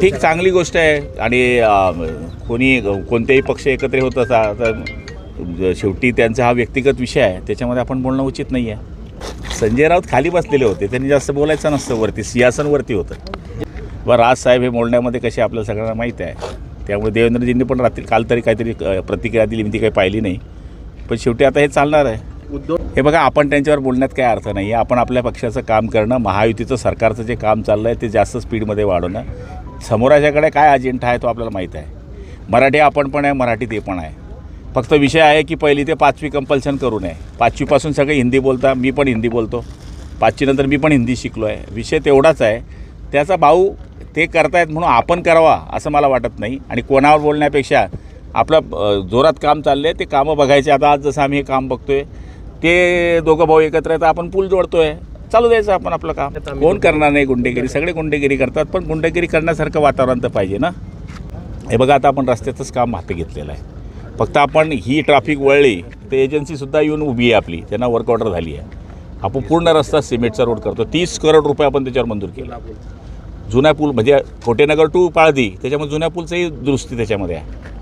ठीक चांगली गोष्ट आहे. आणि कोणी कोणतेही पक्ष एकत्र होत असा तर शेवटी त्यांचा हा व्यक्तिगत विषय आहे. त्याच्यामध्ये आपण बोलणं उचित नाही आहे संजय राऊत खाली बसलेले होते. त्यांनी जास्त बोलायचं नसतं वरती. सिंहासनवरती होतं. व राजसाहेब हे बोलण्यामध्ये कसे आपल्याला सगळ्यांना माहीत आहे. त्यामुळे देवेंद्रजींनी पण रात्री काल तरी काहीतरी प्रतिक्रिया दिली. मी ती काही पाहिली नाही. पण शेवटी आता हे चालणार आहे. उद्धव हे बघा आपण त्यांच्यावर बोलण्यात काही अर्थ नाही आहे आपण आपल्या पक्षाचं काम करणं महायुतीचं सरकारचं जे काम चाललं आहे ते जास्त स्पीडमध्ये वाढवणं. समोराच्याकडे काय अजेंडा आहे तो आपल्याला माहीत आहे. मराठी आपण पण आहे मराठी ते पण आहे. फक्त विषय आहे की पहिली ते पाचवी कंपल्शन करू नये. पाचवीपासून सगळे हिंदी बोलता मी पण हिंदी बोलतो. पाचवीनंतर मी पण हिंदी शिकलो आहे विषय तेवढाच आहे. त्याचा भाऊ ते करतायत म्हणून आपण करावा असं मला वाटत नाही. आणि कोणावर बोलण्यापेक्षा आपलं जोरात काम चाललं आहे ते कामं बघायचे. आता आज जसं आम्ही हे काम बघतो आहे ते दोघं भाऊ एकत्र आहेत आपण पूल जोडतो आहे चालू द्यायचं आपण आपलं काम. कोण करणार नाही गुंडेगिरी? सगळे गुंडेगिरी करतात पण गुंडेगिरी करण्यासारखं वातावरण तर पाहिजे ना. हे बघा आता आपण रस्त्याचंच काम हाती घेतलेलं आहे. फक्त आपण ही ट्रॅफिक वळली तर एजन्सीसुद्धा येऊन उभी आहे आपली त्यांना वर्क ऑर्डर झाली आहे. आपण पूर्ण रस्ता सिमेंटचा रोड करतो. तीस करोड रुपये आपण त्याच्यावर मंजूर केला. जुना पूल म्हणजे कोटेनगर टू पाळदी त्याच्यामध्ये जुन्या पूलचंही दुरुस्ती त्याच्यामध्ये आहे.